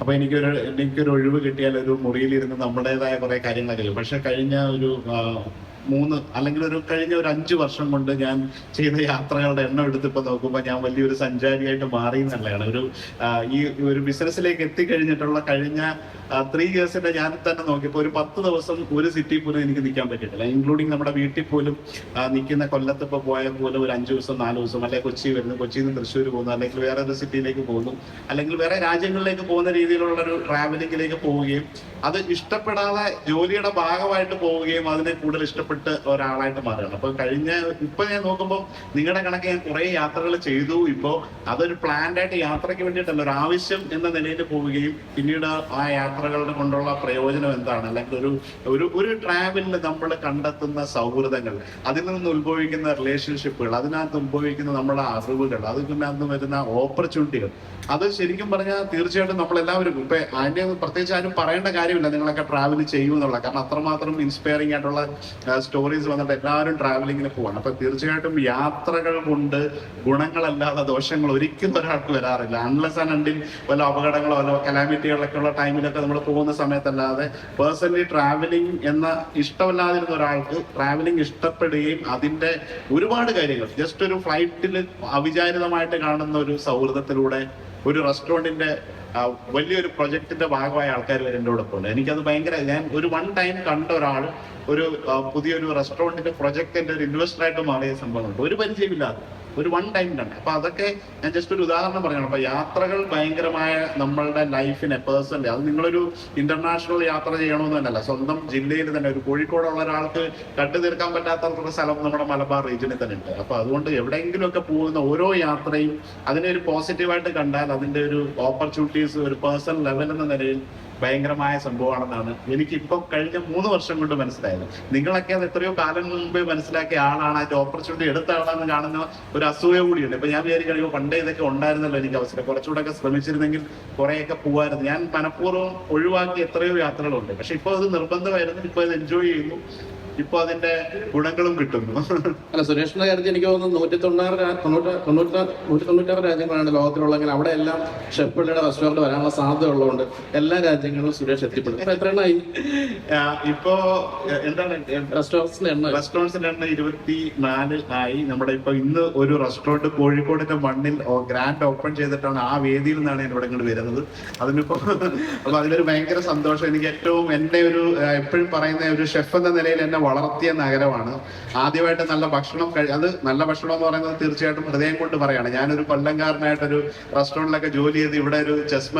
അപ്പൊ എനിക്കൊരു എനിക്കൊരു ഒഴിവ് കിട്ടിയാൽ ഒരു മുറിയിലിരുന്ന് നമ്മുടേതായ കുറെ കാര്യങ്ങളൊക്കെ പക്ഷെ കഴിഞ്ഞ ഒരു മൂന്ന് അല്ലെങ്കിൽ ഒരു കഴിഞ്ഞ ഒരു അഞ്ച് വർഷം കൊണ്ട് ഞാൻ ചെയ്ത യാത്രകളുടെ എണ്ണം എടുത്തിപ്പോ നോക്കുമ്പോൾ ഞാൻ വലിയൊരു സഞ്ചാരിയായിട്ട് മാറി എന്നുള്ളതാണ്. ഒരു ഈ ഒരു ബിസിനസ്സിലേക്ക് എത്തിക്കഴിഞ്ഞിട്ടുള്ള കഴിഞ്ഞ ത്രീ ഇയേഴ്സിന്റെ ഞാൻ തന്നെ നോക്കിയപ്പോൾ ഒരു പത്ത് ദിവസം ഒരു സിറ്റി പോലും എനിക്ക് നിൽക്കാൻ പറ്റിയിട്ടില്ല. ഇൻക്ലൂഡിങ് നമ്മുടെ വീട്ടിൽ പോലും നിൽക്കുന്ന കൊല്ലത്ത് ഇപ്പോൾ പോയാൽ പോലും ഒരു അഞ്ച് ദിവസം നാല് ദിവസം അല്ലെങ്കിൽ കൊച്ചി വരുന്നു കൊച്ചിയിൽ നിന്ന് തൃശ്ശൂർ പോകുന്നു അല്ലെങ്കിൽ വേറെ ഒരു സിറ്റിയിലേക്ക് പോകുന്നു അല്ലെങ്കിൽ വേറെ രാജ്യങ്ങളിലേക്ക് പോകുന്ന രീതിയിലുള്ള ഒരു ട്രാവലിംഗിലേക്ക് പോവുകയും അത് ഇഷ്ടപ്പെടാതെ ജോലിയുടെ ഭാഗമായിട്ട് പോവുകയും അതിനെ കൂടുതൽ ഇഷ്ടപ്പെട്ട് ഒരാളായിട്ട് മാറുകയാണ്. അപ്പൊ കഴിഞ്ഞ ഇപ്പൊ ഞാൻ നോക്കുമ്പോൾ നിങ്ങളുടെ കണക്ക് ഞാൻ കുറെ യാത്രകൾ ചെയ്തു. ഇപ്പോ അതൊരു പ്ലാൻഡ് ആയിട്ട് യാത്രയ്ക്ക് വേണ്ടിയിട്ടല്ല ഒരു ആവശ്യം എന്ന നിലയിൽ പോവുകയും പിന്നീട് ആ യാത്രകളുടെ കൊണ്ടുള്ള പ്രയോജനം എന്താണ്? അല്ലെങ്കിൽ ഒരു ഒരു ഒരു ട്രാവലിൽ നമ്മൾ കണ്ടെത്തുന്ന സൗഹൃദങ്ങൾ അതിൽ നിന്ന് ഉത്ഭവിക്കുന്ന റിലേഷൻഷിപ്പുകൾ അതിനകത്ത് ഉത്ഭവിക്കുന്ന നമ്മുടെ അറിവുകൾ അതിനകത്ത് വരുന്ന ഓപ്പർച്യൂണിറ്റികൾ അത് ശരിക്കും പറഞ്ഞാൽ തീർച്ചയായിട്ടും നമ്മളെല്ലാവരും ഇപ്പൊ അതിന്റെ പ്രത്യേകിച്ച് ആരും പറയേണ്ട കാര്യമില്ല നിങ്ങളൊക്കെ ട്രാവൽ ചെയ്യൂ എന്നുള്ള. കാരണം അത്രമാത്രം ഇൻസ്പയറിംഗ് ആയിട്ടുള്ള സ്റ്റോറീസ് വന്നിട്ട് എല്ലാവരും ട്രാവലിങ്ങിന് പോവാണ്. അപ്പൊ തീർച്ചയായിട്ടും യാത്രകൾ കൊണ്ട് ഗുണങ്ങളല്ലാതെ ദോഷങ്ങൾ ഒരിക്കലും ഒരാൾക്ക് വരാറില്ല. അൺലെസ് ആൻഡ് അണ്ടിൽ വല്ല അപകടങ്ങളോ വല്ല കലാമിറ്റികളൊക്കെ ഉള്ള ടൈമിലൊക്കെ നമ്മൾ പോകുന്ന സമയത്തല്ലാതെ പേഴ്സണലി ട്രാവലിംഗ് എന്ന ഇഷ്ടമല്ലാതിരുന്ന ഒരാൾക്ക് ട്രാവലിംഗ് ഇഷ്ടപ്പെടുകയും അതിന്റെ ഒരുപാട് കാര്യങ്ങൾ ജസ്റ്റ് ഒരു ഫ്ലൈറ്റിൽ അവിചാരിതമായിട്ട് കാണുന്ന ഒരു സൗഹൃദത്തിലൂടെ ഒരു റെസ്റ്റോറന്റിന്റെ ആ, വലിയൊരു പ്രൊജക്ടിന്റെ ഭാഗമായ ആൾക്കാർ വരെ എന്റെ കൂടെ ഉണ്ട്. എനിക്കത് ഭയങ്കര ഞാൻ ഒരു വൺ ടൈം കണ്ട ഒരാൾ ഒരു പുതിയൊരു റെസ്റ്റോറന്റിന്റെ പ്രൊജക്ടിന്റെ ഒരു ഇൻവെസ്റ്റർ ആയിട്ട് മാറിയ സംഭവമുണ്ട് ഒരു പരിചയമില്ലാതെ. ഒരു വൺ ടൈം കണ്ട. അപ്പൊ അതൊക്കെ ഞാൻ ജസ്റ്റ് ഒരു ഉദാഹരണം പറയണം. അപ്പൊ യാത്രകൾ ഭയങ്കരമായ നമ്മളുടെ ലൈഫിനെ പേഴ്സണലി അത് നിങ്ങളൊരു ഇന്റർനാഷണൽ യാത്ര ചെയ്യണമെന്നല്ല. സ്വന്തം ജില്ലയിൽ തന്നെ ഒരു കോഴിക്കോടുള്ള ഒരാൾക്ക് കണ്ടു തീർക്കാൻ പറ്റാത്ത സ്ഥലം നമ്മുടെ മലബാർ റീജിയനിൽ തന്നെ ഉണ്ട്. അപ്പൊ അതുകൊണ്ട് എവിടെയെങ്കിലും ഒക്കെ പോകുന്ന ഓരോ യാത്രയും അതിനെ ഒരു പോസിറ്റീവായിട്ട് കണ്ടാൽ അതിന്റെ ഒരു ഓപ്പർച്യൂണിറ്റീസ് ഒരു പേഴ്സണൽ ലെവൽ എന്ന നിലയിൽ ഭയങ്കരമായ സംഭവമാണെന്നാണ് എനിക്ക് ഇപ്പൊ കഴിഞ്ഞ മൂന്ന് വർഷം കൊണ്ട് മനസ്സിലായത്. നിങ്ങളൊക്കെ അത് എത്രയോ കാലം മുമ്പേ മനസ്സിലാക്കിയ ആളാണ് അതിന്റെ ഓപ്പർച്യൂണിറ്റി എടുത്ത ആളാണെന്ന് കാണുന്ന ഒരു അസൂയ കൂടിയുണ്ട്. ഇപ്പൊ ഞാൻ വിചാരിക്കുമ്പോൾ പണ്ടേ ഇതൊക്കെ ഉണ്ടായിരുന്നല്ലോ എനിക്ക് അവസരം. കുറച്ചുകൂടെ ഒക്കെ ശ്രമിച്ചിരുന്നെങ്കിൽ കുറെയൊക്കെ പോവായിരുന്നു. ഞാൻ മനഃപൂർവം ഒഴിവാക്കി എത്രയോ യാത്രകളുണ്ട്. പക്ഷെ ഇപ്പൊ അത് നിർബന്ധമായിരുന്നു ഇപ്പൊ അത് എൻജോയ് ചെയ്യുന്നു. ഇപ്പൊ അതിന്റെ ഗുണങ്ങളും കിട്ടുന്നു. അല്ല സുരേഷിന്റെ കാര്യത്തിൽ എനിക്ക് തോന്നുന്നു നൂറ്റി തൊണ്ണൂറ് തൊണ്ണൂറ്റി തൊണ്ണൂറ്റി നൂറ്റി തൊണ്ണൂറ്റാറ് രാജ്യങ്ങളാണ് ലോകത്തിലുള്ളെങ്കിൽ അവിടെ എല്ലാം ഷെപ്പുള്ളിയുടെ റെസ്റ്റോറന്റ് വരാനുള്ള സാധ്യത ഉള്ളതുകൊണ്ട് എല്ലാ രാജ്യങ്ങളും സുരേഷ് എത്തിപ്പെടും. ഇപ്പൊ എത്ര എണ്ണമായി ഇപ്പോ എന്താണ് റെസ്റ്റോറൻസിന്റെ എണ്ണ? റെസ്റ്റോറൻസിന്റെ എണ്ണ ഇരുപത്തി നാല് ആയി. നമ്മുടെ ഇപ്പൊ ഇന്ന് ഒരു റെസ്റ്റോറന്റ് കോഴിക്കോടിന്റെ മണ്ണിൽ ഗ്രാൻഡ് ഓപ്പൺ ചെയ്തിട്ടാണ് ആ വേദിയിൽ നിന്നാണ് ഞാൻ ഇവിടെ ഇങ്ങോട്ട് വരുന്നത്. അതിനിപ്പോ അപ്പൊ അതിലൊരു ഭയങ്കര സന്തോഷം. എനിക്ക് ഏറ്റവും എന്റെ ഒരു എപ്പോഴും പറയുന്ന ഒരു ഷെഫ് എന്ന നിലയിൽ എന്നെ വളർത്തിയ നഗരമാണ്. ആദ്യമായിട്ട് നല്ല ഭക്ഷണം കഴി അത് നല്ല ഭക്ഷണം എന്ന് പറയുന്നത് തീർച്ചയായിട്ടും ഹൃദയം കൊണ്ട് പറയാണ്. ഞാനൊരു കൊല്ലംകാരനായിട്ടൊരു റെസ്റ്റോറന്റിലൊക്കെ ജോലി ചെയ്ത് ഇവിടെ ഒരു ചെസ്